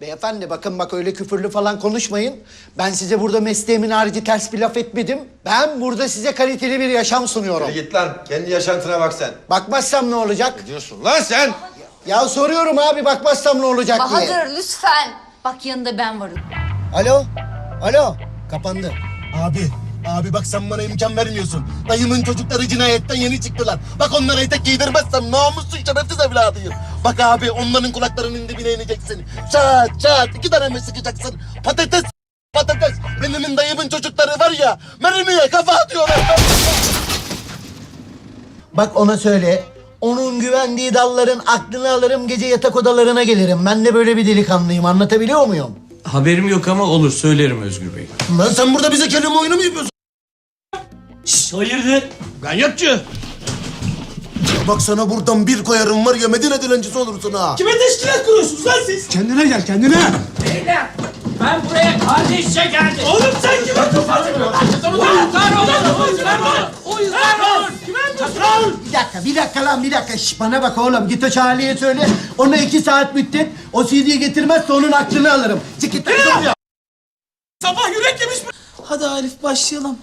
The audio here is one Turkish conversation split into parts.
Beyefendi bakın bak öyle küfürlü falan konuşmayın. Ben size burada mesleğimin harici ters bir laf etmedim. Ben burada size kaliteli bir yaşam sunuyorum. Hadi git lan. Kendi yaşantına bak sen. Bakmazsam ne olacak? Diyorsun lan sen. Ya soruyorum abi bakmazsam ne olacak diye. Bahadır lütfen. Bak yanında ben varım. Alo? Alo? Kapandı. Abi, abi bak sen bana imkan vermiyorsun. Dayımın çocukları cinayetten yeni çıktılar. Bak onlara etek giydirmezsem namussuz şerefsiz evladıyım. Bak abi onların kulaklarının dibine ineceksin. Çat çat iki tane mi sıkacaksın? Patates patates. Benim dayımın çocukları var ya mermiye kafa atıyorlar. Bak ona söyle. Onun güvendiği dalların aklını alırım gece yatak odalarına gelirim. Ben de böyle bir delikanlıyım anlatabiliyor muyum? Haberim yok ama olur söylerim Özgür Bey. Lan sen burada bize kelime oyunu mu yapıyorsun? Şşş hayırdır? Ganyapçı. Bak sana buradan bir koyarım var ya Medine dilencisi olursun ha. Kime teşkilat kuruyorsunuz lan siz? Kendine gel kendine. Beyler ben buraya kardeşçe geldim. Oğlum sen kime tufasın? O yüzden olur. O yüzden olur. O yüzden olur. Bir dakika, bir dakika lan bir dakika. Şş, bana bak oğlum git o Charlie'ye söyle. Ona iki saat müddet o CD'yi getirmezse onun aklını alırım. Çık git. Sabah yürek yemiş mi? Hadi Arif başlayalım.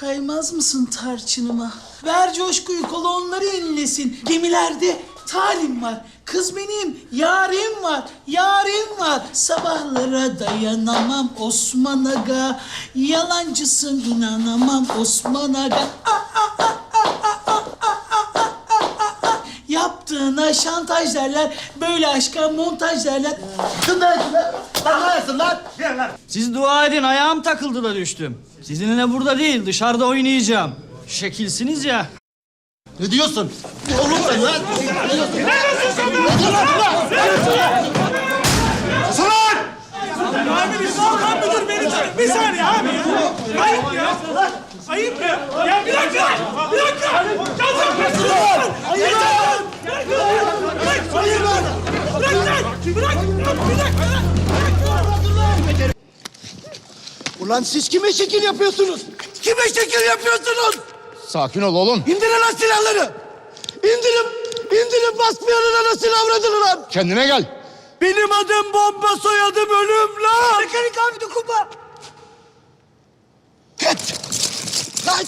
Kaymaz mısın tarçınıma? Ver coşkuyu kolonları inlesin. Gemilerde talim var. Kız benim yarim var. Yarim var. Sabahlara dayanamam Osman Aga. Yalancısın inanamam Osman Aga. Ah, ah, şantaj derler. Böyle aşka montaj derler. Kın neresin lan? Lan lan? Siz dua edin ayağım takıldı da düştüm. Sizinle burada değil dışarıda oynayacağım. Şekilsiniz ya. Ne diyorsun? Oğlum sen lan. Ne diyorsun? Sen? Ne diyorsun lan? Ne! Abi bir saniye müdür beni tanı. Bir saniye abi ya. Ayıp ya. Ayıp ya. Ya bir dakika. Lan. Bırak. Bir dakika. Ulan siz kime şekil yapıyorsunuz? Kime şekil yapıyorsunuz? Sakin ol oğlum. İndirin lan silahları. İndirin. İndirin basmayanın anasını avradını lan. Kendine gel. Benim adım bomba soyadım ölüm lan. Mekanik abi dokunma. Kaç. Kaç.